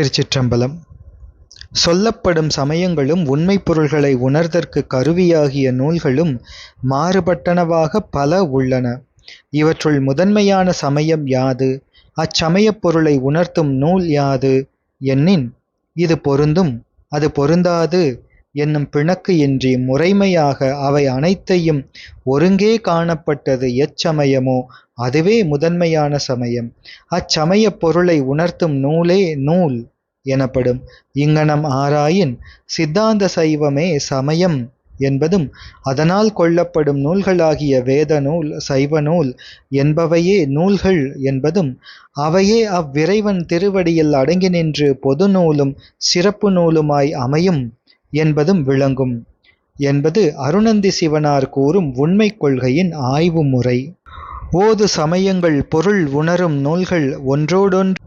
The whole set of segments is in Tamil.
திருச்சிற்றம்பலம் சொல்லப்படும் சமயங்களும் உண்மைப் பொருள்களை உணர்தற்கு கருவியாகிய நூல்களும் மாறுபட்டனவாக பல உள்ளன. இவற்றுள் முதன்மையான சமயம் யாது? அச்சமயப் பொருளை உணர்த்தும் நூல் யாது? என்னின் இது பொருந்தும், அது பொருந்தாது என்னும் பிணக்கு இன்றி முறைமையாக அவை அனைத்தையும் ஒருங்கே காணப்பட்டது எச்சமயமோ அதுவே முதன்மையான சமயம். அச்சமயப் பொருளை உணர்த்தும் நூலே நூல் எனப்படும். இங்ஙனம் ஆராயின், சித்தாந்த சைவமே சமயம் என்பதும், அதனால் கொள்ளப்படும் நூல்களாகிய வேத நூல் சைவ நூல் என்பவையே நூல்கள் என்பதும், அவையே அவ்விறைவன் திருவடியில் அடங்கி நின்று பொது நூலும் சிறப்பு நூலுமாய் அமையும் என்பதும் விளங்கும் என்பது அருணந்தி சிவனார் கூறும் உண்மை கொள்கையின் ஆய்வு முறை. ஓது சமயங்கள் பொருள் உணரும் நூல்கள் ஒன்றோடொன்று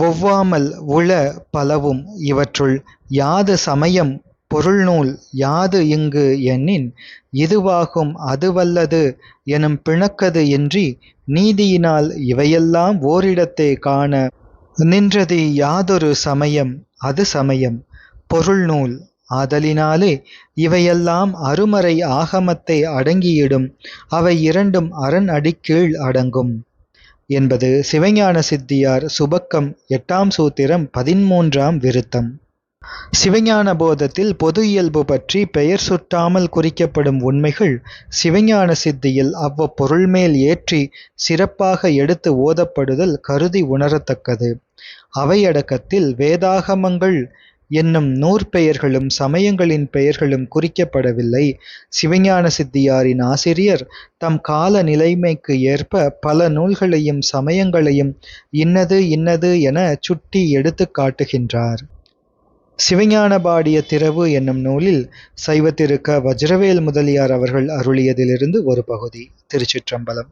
ஒவ்வாமல் உள பலவும். இவற்றுள், யாது சமயம் பொருள்நூல் யாது இங்கு எண்ணின் இதுவாகும் அதுவல்லது எனும் பிணக்கது இன்றி, நீதியினால் இவையெல்லாம் ஓரிடத்தே காண நின்றது யாதொரு சமயம் அது சமயம், பொருள்நூல். ஆதலினாலே இவையெல்லாம் அருமறை ஆகமத்தை அடங்கியிடும் அவை இரண்டும் அரண் அடிக்கீழ் அடங்கும் என்பது சிவஞான சித்தியார் சுபக்கம் எட்டாம் சூத்திரம் பதின்மூன்றாம் விருத்தம். சிவஞான போதத்தில் பொது இயல்பு பற்றி பெயர் சுட்டாமல் குறிக்கப்படும் உண்மைகள் சிவஞான சித்தியில் அவ்வப்பொருள்மேல் ஏற்றி சிறப்பாக எடுத்து ஓதப்படுதல் கருதி உணரத்தக்கது. அவையடக்கத்தில் வேதாகமங்கள் என்னும் நூற்பெயர்களும் சமயங்களின் பெயர்களும் குறிக்கப்படவில்லை. சிவஞான சித்தியாரின் ஆசிரியர் தம் கால நிலைமைக்கு ஏற்ப பல நூல்களையும் சமயங்களையும் இன்னது இன்னது என சுட்டி எடுத்துக் காட்டுகின்றார். சிவஞானபாடிய திரவு என்னும் நூலில் சைவத்திருக்க வஜ்ரவேல் முதலியார் அவர்கள் அருளியதிலிருந்து ஒரு பகுதி. திருச்சிற்றம்பலம்.